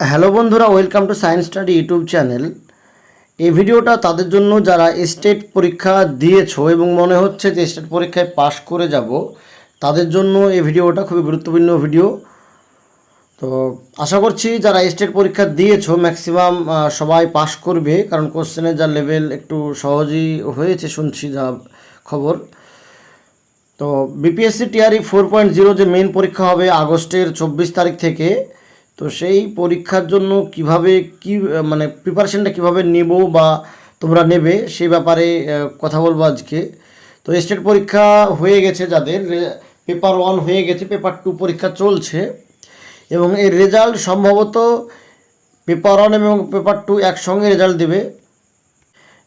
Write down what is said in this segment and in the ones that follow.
Hello বন্ধুরা, welcome to science study YouTube channel. এই ভিডিওটা তাদের জন্য যারা স্টেট পরীক্ষা দিয়েছ এবং মনে হচ্ছে যে স্টেট পরীক্ষায় পাশ করে যাব, তাদের জন্য এই ভিডিওটা খুবই গুরুত্বপূর্ণ ভিডিও। তো আশা করছি যারা স্টেট পরীক্ষা দিয়েছ ম্যাক্সিমাম সবাই পাশ করবে, কারণ কোশ্চেনের যা লেভেল একটু সহজই হয়েছে শুনছি যা খবর। তো BPSC TRE four point zero যে মেন পরীক্ষা হবে আগস্টের চব্বিশ তারিখ থেকে তো সেই পরীক্ষার জন্য কীভাবে কি মানে প্রিপারেশনটা কীভাবে নেব বা তোমরা নেবে সেই ব্যাপারে কথা বলব আজকে। তো স্টেট পরীক্ষা হয়ে গেছে যাদের পেপার ওয়ান হয়ে গেছে পেপার টু পরীক্ষা চলছে। এবং এর রেজাল্ট সম্ভবত পেপার ওয়ান এবং পেপার টু একসঙ্গে রেজাল্ট দেবে।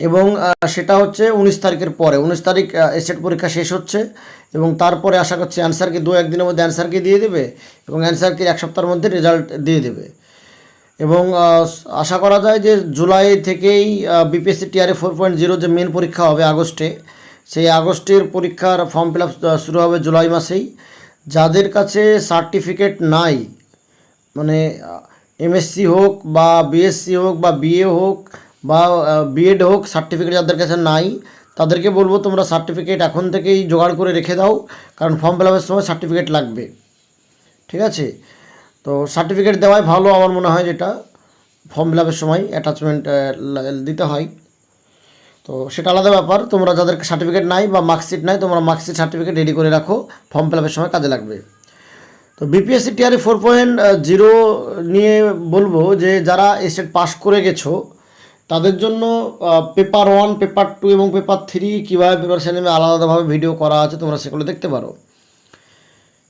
এবং সেটা হচ্ছে উনিশ তারিখের পরে। উনিশ তারিখ এসেট পরীক্ষা শেষ হচ্ছে এবং তারপরে আশা করছি অ্যান্সারকে দু একদিনের মধ্যে অ্যান্সারকে দিয়ে দেবে এবং অ্যান্সারকে এক সপ্তাহের মধ্যে রেজাল্ট দিয়ে দেবে। এবং আশা করা যায় যে জুলাই থেকেই BPSC TRE four point zero যে মেন পরীক্ষা হবে আগস্টে, সেই আগস্টের পরীক্ষার ফর্ম ফিল শুরু হবে জুলাই মাসেই। যাদের কাছে সার্টিফিকেট নাই মানে এমএসসি হোক বা বিএসসি হোক বা বিএ হোক বা বিএড হোক সার্টিফিকেট যাদের কাছে নাই, তাদেরকে বলব তোমরা সার্টিফিকেট এখন থেকেই জোগাড় করে রেখে দাও, কারণ ফর্ম ফিল আপের সময় সার্টিফিকেট লাগবে। ঠিক আছে? তো সার্টিফিকেট দেওয়াই ভালো আমার মনে হয় যেটা। ফর্ম ফিল আপের সময় অ্যাটাচমেন্ট দিতে হয়। তো সেটা আলাদা ব্যাপার। তোমরা যাদের সার্টিফিকেট নাই বা মার্কশিট নাই, তোমরা মার্কশিট সার্টিফিকেট রেডি করে রাখো। ফর্ম ফিল আপের সময় কাজে লাগবে। তো BPSC TRE four point zero নিয়ে বলব যে, যারা এসেট পাস করে গেছো তাদের জন্য পেপার ওয়ান পেপার টু এবং পেপার থ্রি কীভাবে প্রিপারেশন নেবে আলাদাভাবে ভিডিও করা আছে তোমরা সেগুলো দেখতে পারো।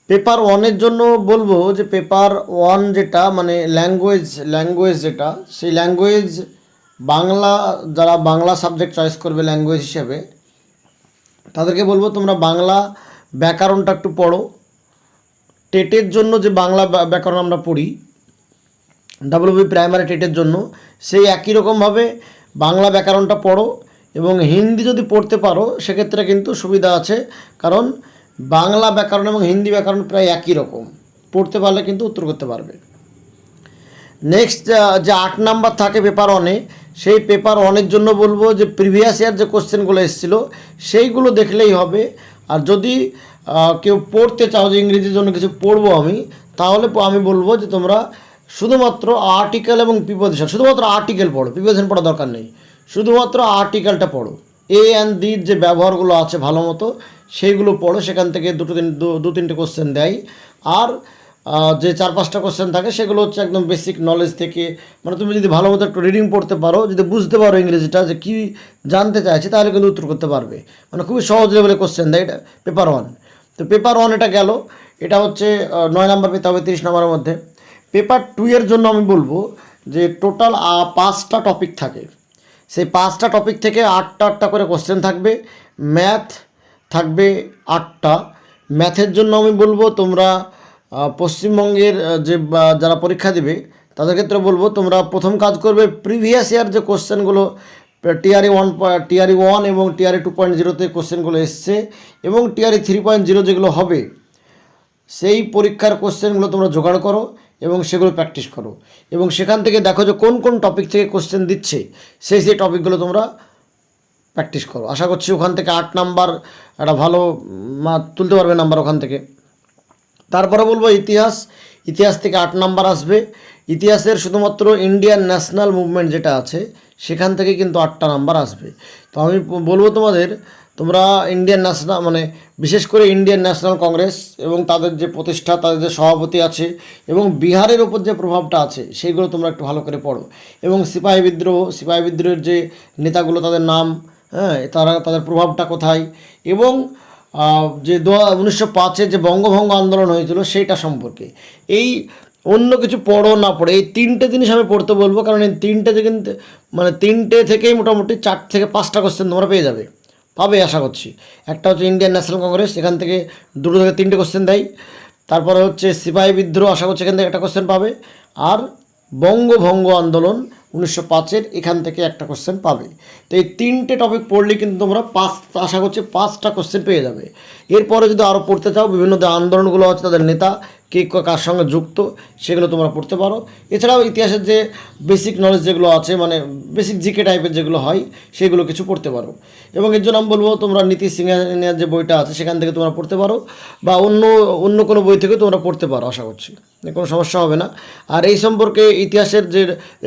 পেপার ওয়ানের জন্য বলব যে পেপার ওয়ান যেটা মানে ল্যাঙ্গুয়েজ ল্যাঙ্গুয়েজ যেটা, সেই ল্যাঙ্গুয়েজ বাংলা, যারা বাংলা সাবজেক্ট চয়েস করবে ল্যাঙ্গুয়েজ হিসেবে, তাদেরকে বলব তোমরা বাংলা ব্যাকরণটা একটু পড়ো। টেটের জন্য যে বাংলা ব্যা- ব্যাকরণ আমরা পড়ি ডাব্লিউবি প্রাইমারি টেটের জন্য, সেই একই রকমভাবে বাংলা ব্যাকরণটা পড়ো এবং হিন্দি যদি পড়তে পারো, সেক্ষেত্রে কিন্তু সুবিধা আছে। কারণ বাংলা ব্যাকরণ এবং হিন্দি ব্যাকরণ প্রায় একই রকম। পড়তে পারলে কিন্তু উত্তর করতে পারবে। নেক্সট যে আট নাম্বার থাকে পেপার ওয়ানে সেই পেপার ওয়ানের জন্য বলব যে প্রিভিয়াস ইয়ার যে কোশ্চেনগুলো এসেছিল, সেইগুলো দেখলেই হবে। আর যদি কেউ পড়তে চাও যে ইংরেজির জন্য কিছু পড়ব আমি, তাহলে আমি বলব যে তোমরা শুধুমাত্র আর্টিকেল এবং প্রিপোজিশন শুধুমাত্র আর্টিকেল পড়ো প্রিপোজিশন পড়া দরকার নেই। শুধুমাত্র আর্টিকেলটা পড়ো। এ অ্যান্ড দির যে ব্যবহারগুলো আছে ভালো মতো, সেইগুলো পড়ো, সেখান থেকে দুটো তিন, দু- তিনটে কোশ্চেন দেয়। আর যে চার পাঁচটা কোশ্চেন থাকে, সেগুলো হচ্ছে একদম বেসিক নলেজ থেকে মানে তুমি যদি ভালো মতো একটু রিডিং পড়তে পারো, যদি বুঝতে পারো ইংরেজিটা যে কী জানতে চাইছে, তাহলে কিন্তু উত্তর করতে পারবে। মানে খুবই সহজ লেভেলে কোশ্চেন দেয় এটা পেপার ওয়ান তো পেপার ওয়ান এটা গেল, এটা হচ্ছে নয় নাম্বার পেতে হবে, তিরিশ নম্বরের মধ্যে। পেপার টু এর জন্য আমি বলব যে টোটাল পাঁচটা টপিক থাকে। সেই পাঁচটা টপিক থেকে আটটা আটটা করে কোশ্চেন থাকবে। ম্যাথ থাকবে আটটা। ম্যাথের জন্য আমি বলব তোমরা পশ্চিমবঙ্গের যে যারা পরীক্ষা দেবে, তাদের ক্ষেত্রে বলব তোমরা প্রথম কাজ করবে প্রিভিয়াস ইয়ার যে কোশ্চেনগুলো টিআরই ওয়ান টিআরই ওয়ান এবং টিআরই টু পয়েন্ট জিরোতে কোশ্চেনগুলো এসছে এবং টিআরই থ্রি পয়েন্ট জিরো যেগুলো হবে, সেই পরীক্ষার কোশ্চেনগুলো তোমরা জোগাড় করো। এবং সেগুলো প্র্যাকটিস করো। এবং সেখান থেকে দেখো যে কোন কোন টপিক থেকে কোশ্চেন দিচ্ছে, সেই সেই টপিকগুলো তোমরা প্র্যাকটিস করো। আশা করছি ওখান থেকে আট নাম্বার একটা ভালো তুলতে পারবে নাম্বার ওখান থেকে। তারপরে বলব ইতিহাস। ইতিহাস থেকে আট নাম্বার আসবে। ইতিহাসের শুধুমাত্র ইন্ডিয়ান ন্যাশনাল মুভমেন্ট যেটা আছে, সেখান থেকে কিন্তু আটটা নাম্বার আসবে। তো আমি বলব তোমাদের তোমরা ইন্ডিয়ান ন্যাশনাল মানে বিশেষ করে ইন্ডিয়ান ন্যাশনাল কংগ্রেস এবং তাদের যে প্রতিষ্ঠা, তাদের যে সভাপতি আছে এবং বিহারের ওপর যে প্রভাবটা আছে, সেইগুলো তোমরা একটু ভালো করে পড়ো। এবং সিপাহী বিদ্রোহ, সিপাহী বিদ্রোহের যে নেতাগুলো, তাদের নাম হ্যাঁ তারা, তাদের প্রভাবটা কোথায়? এবং যে দু, উনিশশো যে বঙ্গভঙ্গ আন্দোলন হয়েছিল, সেইটা সম্পর্কে। এই অন্য কিছু পড়ো না পড়ে, এই তিনটে জিনিস আমি পড়তে বলব, কারণ এই তিনটে কিন্তু মানে তিনটে থেকেই মোটামুটি চার থেকে পাঁচটা কোশ্চেন তোমরা পেয়ে যাবে। পাবে আশা করছি। একটা হচ্ছে ইন্ডিয়ান ন্যাশনাল কংগ্রেস এখান থেকে দুটো থেকে তিনটে কোশ্চেন দেয়। তারপরে হচ্ছে সিপাহী বিদ্রোহ, আশা করছি এখান থেকে একটা কোশ্চেন পাবে। আর বঙ্গভঙ্গ আন্দোলন উনিশশো পাঁচের এখান থেকে একটা কোশ্চেন পাবে। তো এই তিনটে টপিক পড়লে কিন্তু তোমরা পাঁচ, আশা করছি পাঁচটা কোশ্চেন পেয়ে যাবে। এরপরে যদি আরও পড়তে চাও, বিভিন্ন আন্দোলনগুলো আছে, তাদের নেতা কে কার সঙ্গে যুক্ত, সেগুলো তোমরা পড়তে পারো। এছাড়াও ইতিহাসের যে বেসিক নলেজ যেগুলো আছে মানে বেসিক জিকে টাইপের যেগুলো হয়, সেগুলো কিছু পড়তে পারো। এবং এর জন্য আমি বলব, তোমরা নীতি সিংহের যে বইটা আছে, সেখান থেকে তোমরা পড়তে পারো, বা অন্য অন্য কোনো বই থেকে তোমরা পড়তে পারো, আশা করছি। কোনো সমস্যা হবে না। আর এই সম্পর্কে ইতিহাসের যে,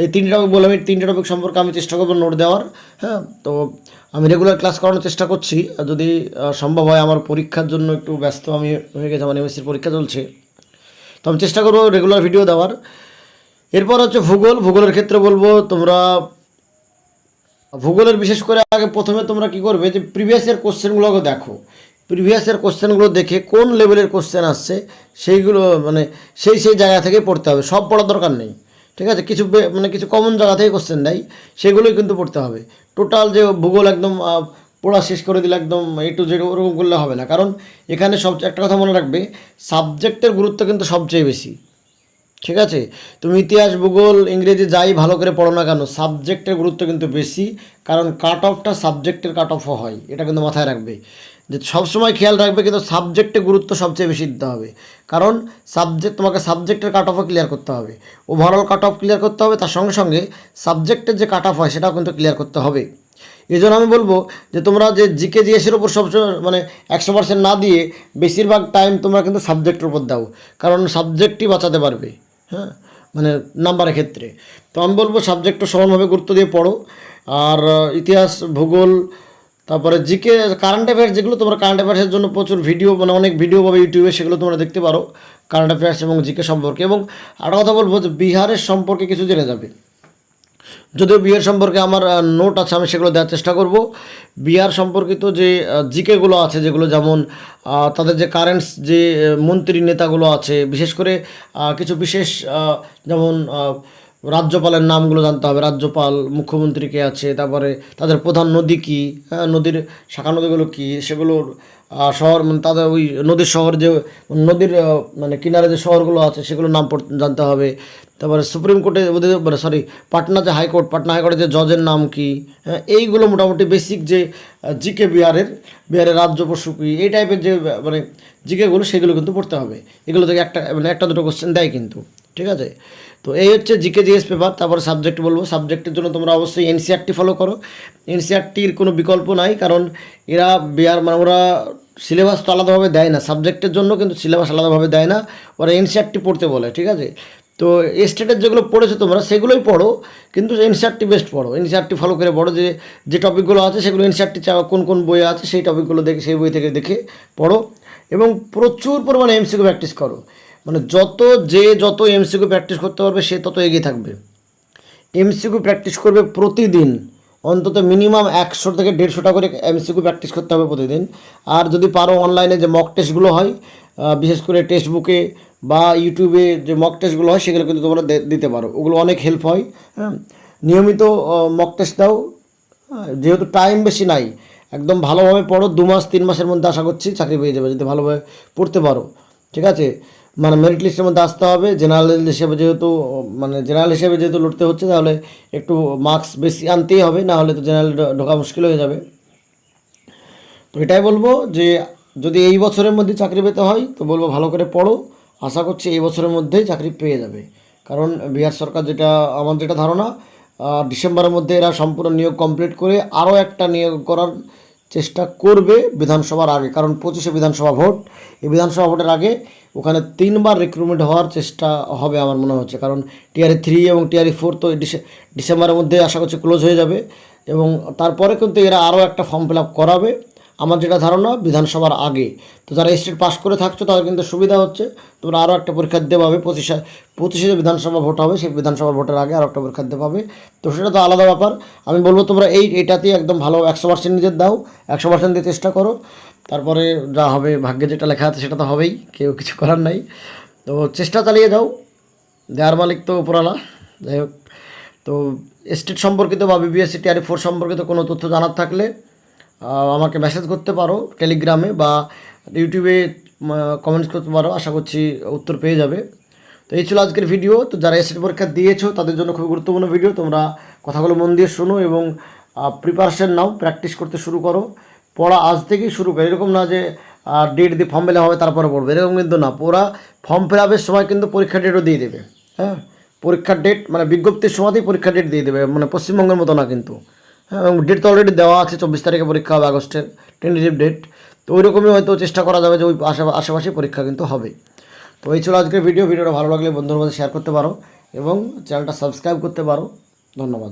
এই তিনটে টপিক বললাম, এই তিনটে টপিক সম্পর্কে আমি চেষ্টা করব নোট দেওয়ার হ্যাঁ? তো আমি রেগুলার ক্লাস করানোর চেষ্টা করছি। যদি সম্ভব হয় আমার পরীক্ষার জন্য একটু ব্যস্ত আমি হয়ে গেছে, আমার এমএসসির পরীক্ষা চলছে। তো আমি চেষ্টা করব রেগুলার ভিডিও দেওয়ার। এরপর হচ্ছে ভূগোল। ভূগোলের ক্ষেত্রে বলব, তোমরা ভূগোলের বিশেষ করে আগে প্রথমে তোমরা কি করবে যে প্রিভিয়াস ইয়ার কোশ্চেনগুলোকে দেখো। প্রিভিয়াস ইয়ার কোশ্চেনগুলো দেখে কোন লেভেলের কোশ্চেন আসছে, সেইগুলো মানে সেই সেই জায়গা থেকে পড়তে হবে। সব পড়ার দরকার নেই। ঠিক আছে? কিছু মানে কিছু কমন জায়গা থেকে কোশ্চেন দেয়, সেগুলোই কিন্তু পড়তে হবে। টোটাল যে ভূগোল একদম পড়া শেষ করে দিলে একদম এ টু জেড ওরকম করলে হবে না। কারণ এখানে সব, একটা কথা মনে রাখবে সাবজেক্টের গুরুত্ব কিন্তু সবচেয়ে বেশি। ঠিক আছে? তুমি ইতিহাস, ভূগোল, ইংরেজি যাই ভালো করে পড়ো না কেন সাবজেক্টের গুরুত্ব কিন্তু বেশি, কারণ কাট অফটা সাবজেক্টের কাট অফও হয়। এটা কিন্তু মাথায় রাখবে। যে সবসময় খেয়াল রাখবে কিন্তু সাবজেক্টের গুরুত্ব সবচেয়ে বেশি দিতে হবে। কারণ সাবজেক্ট তোমাকে সাবজেক্টের কাট অফও ক্লিয়ার করতে হবে। ওভারঅল কাট অফ ক্লিয়ার করতে হবে, তার সঙ্গে সঙ্গে সাবজেক্টের যে কাট অফ হয়, সেটাও কিন্তু ক্লিয়ার করতে হবে। এই জন্য আমি বলব যে তোমরা যে জিকে জিএসের উপর সবসময় মানে একশো পার্সেন্ট না দিয়ে বেশিরভাগ টাইম তোমরা কিন্তু সাবজেক্টের উপর দাও। কারণ সাবজেক্টই বাঁচাতে পারবে হ্যাঁ? মানে নাম্বারের ক্ষেত্রে। তো আমি বলব সাবজেক্টও সমানভাবে গুরুত্ব দিয়ে পড়ো। আর ইতিহাস, ভূগোল, তারপরে জিকে কারেন্ট অ্যাফেয়ার্স যেগুলো তোমরা কারেন্ট অ্যাফেয়ার্সের জন্য প্রচুর ভিডিও মানে অনেক ভিডিও পাবে ইউটিউবে সেগুলো তোমরা দেখতে পারো। কারেন্ট অ্যাফেয়ার্স এবং জিকে সম্পর্কে। এবং আরেকটা কথা বলব যে বিহারের সম্পর্কে কিছু জেনে যাবে। যদিও বিহার সম্পর্কে আমার নোট আছে, আমি সেগুলো দেওয়ার চেষ্টা করব। বিহার সম্পর্কিত যে জিকেগুলো আছে, যেগুলো যেমন তাদের যে কারেন্টস যে মন্ত্রী নেতাগুলো আছে, বিশেষ করে কিছু বিশেষ যেমন রাজ্যপালের নামগুলো জানতে হবে। রাজ্যপাল, মুখ্যমন্ত্রী কে আছে, তারপরে তাদের প্রধান নদী কী? হ্যাঁ নদীর শাখা নদীগুলো কী? সেগুলোর শহর মানে তাদের ওই নদীর শহর যে, নদীর মানে কিনারে যে শহরগুলো আছে, সেগুলোর নাম জানতে হবে। তারপরে সুপ্রিম কোর্টে ওদের সরি পাটনা যে হাইকোর্ট পাটনা হাইকোর্টের যে জজের নাম কি? হ্যাঁ এইগুলো মোটামুটি বেসিক যে জিকে বিহারের বিহারের রাজ্য পশু কি? এই টাইপের যে মানে জিকেগুলো সেগুলো কিন্তু পড়তে হবে। এগুলো থেকে একটা মানে একটা দুটো কোশ্চেন দেয় কিন্তু। ঠিক আছে? তো এই হচ্ছে জিকে জিএস পেপার, তারপরে সাবজেক্ট বলব। সাবজেক্টের জন্য তোমরা অবশ্যই এনসিআরটি ফলো করো। এনসিআরটির কোনো বিকল্প নাই, কারণ এরা বিহার মানে ওরা সিলেবাস তো আলাদাভাবে দেয় না। সাবজেক্টের জন্য কিন্তু সিলেবাস আলাদাভাবে দেয় না। ওরা এনসিআরটি পড়তে বলে, ঠিক আছে? তো স্টেটের যেগুলো পড়েছো তোমরা, সেগুলোই পড়ো, কিন্তু এনসিআরটি বেস্ট পড়ো। এনসিআরটি ফলো করে পড়ো যে যে টপিকগুলো আছে, সেগুলো এনসিআরটি কোন কোন বই আছে, সেই টপিকগুলো দেখে, সেই বই থেকে দেখে পড়ো। এবং প্রচুর পরিমাণে এমসিকিউ প্র্যাকটিস করো। মানে যত যে যত এমসিকিউ প্র্যাকটিস করতে পারবে, সে তত এগিয়ে থাকবে। এমসিকিউ প্র্যাকটিস করবে প্রতিদিন, অন্তত মিনিমাম একশো থেকে দেড়শোটা করে এমসিকিউ প্র্যাকটিস করতে হবে প্রতিদিন। আর যদি পারো অনলাইনে যে মক টেস্টগুলো হয় বিশেষ করে টেক্সট বুকে বা ইউটিউবে যে মক টেস্টগুলো হয়, সেগুলো কিন্তু তোমরা দিতে পারো। ওগুলো অনেক হেল্প হয় হ্যাঁ? নিয়মিত মক টেস্ট দাও। যেহেতু টাইম বেশি নাই, একদম ভালোভাবে পড়ো, দু মাস, তিন মাসের মধ্যে আশা করছি চাকরি পেয়ে যাবে, যদি ভালোভাবে পড়তে পারো। ঠিক আছে? মানে মেরিট লিস্টের মধ্যে আসতে হবে। জেনারেল হিসেবে যেহেতু মানে জেনারেল হিসেবে যেহেতু লড়তে হচ্ছে, তাহলে একটু মার্কস বেশি আনতেই হবে, না হলে তো জেনারেল ঢোকা মুশকিল হয়ে যাবে। তো এটাই বলব যে, যদি এই বছরের মধ্যে চাকরি পেতে হয়, তো বলব ভালো করে পড়ো। আশা করছি এই বছরের মধ্যেই চাকরি পেয়ে যাবে। কারণ বিহার সরকার যেটা, আমার যেটা ধারণা ডিসেম্বরের মধ্যে এরা সম্পূর্ণ নিয়োগ কমপ্লিট করে আরও একটা নিয়োগ করার চেষ্টা করবে বিধানসভার আগে, কারণ পঁচিশে বিধানসভা ভোট। এই বিধানসভা ভোটের আগে ওখানে তিনবার রিক্রুটমেন্ট হওয়ার চেষ্টা হবে আমার মনে হচ্ছে, কারণ টিআরই থ্রি এবং টিআরই ফোর তো ডিসে- ডিসেম্বরের মধ্যে আশা করছি ক্লোজ হয়ে যাবে এবং তারপরে কিন্তু এরা আরও একটা ফর্ম ফিল আপ করাবে। আমার যেটা ধারণা, বিধানসভার আগে। তো যারা স্টেট পাস করে থাকছো, তাদের কিন্তু সুবিধা হচ্ছে, তোমরা আরও একটা পরীক্ষা দিতে পাবে, পঁচিশে পঁচিশে যে বিধানসভা ভোট হবে, সেই বিধানসভা ভোটের আগে আরও একটা পরীক্ষা দিতে পাবে। তো সেটা তো আলাদা ব্যাপার। আমি বলব তোমরা এই, এটাতেই একদম ভালো, একশো পার্সেন্ট নিজের দাও, একশো পার্সেন্ট দিয়ে চেষ্টা করো। তারপরে যা হবে, ভাগ্যে যেটা লেখা আছে, সেটা তো হবেই, কেউ কিছু করার নাই। তো চেষ্টা চালিয়ে যাও, দেয়ার মালিক তো উপরালা, যাই হোক। তো স্টেট সম্পর্কিত বা বিবিএসসি টিআরই ফোর সম্পর্কিত কোনো তথ্য জানার থাকলে আমাকে মেসেজ করতে পারো টেলিগ্রামে বা ইউটিউবে কমেন্টস করতে পারো, আশা করছি উত্তর পেয়ে যাবে। তো এই ছিল আজকের ভিডিও তো যারা এসএসসি পরীক্ষা দিয়েছ, তাদের জন্য খুবই গুরুত্বপূর্ণ ভিডিও তোমরা কথাগুলো মন দিয়ে শোনো এবং প্রিপারেশন নাও প্র্যাকটিস করতে শুরু করো। পড়া আজ থেকেই শুরু করো। এরকম না যে ডেট দিয়ে ফর্ম ফিল হবে, তারপরে পড়বে। এরকম কিন্তু না। পড়া ফর্ম ফিল আপের সময় কিন্তু পরীক্ষার ডেটও দিয়ে দেবে। হ্যাঁ? পরীক্ষার ডেট মানে বিজ্ঞপ্তির সময়তেই পরীক্ষার ডেট দিয়ে দেবে। মানে পশ্চিমবঙ্গের মতো না কিন্তু। এবং ডেট তো অলরেডি দেওয়া আছে, চব্বিশ তারিখে পরীক্ষা হবে আগস্টের টেন্টেটিভ ডেট তো ওই রকমই হয়তো চেষ্টা করা যাবে যে ওই আশে আশেপাশে পরীক্ষা কিন্তু হবে। তো এই ছিল আজকের ভিডিও ভিডিওটা ভালো লাগলে বন্ধুর মধ্যে শেয়ার করতে পারো এবং চ্যানেলটা সাবস্ক্রাইব করতে পারো। ধন্যবাদ।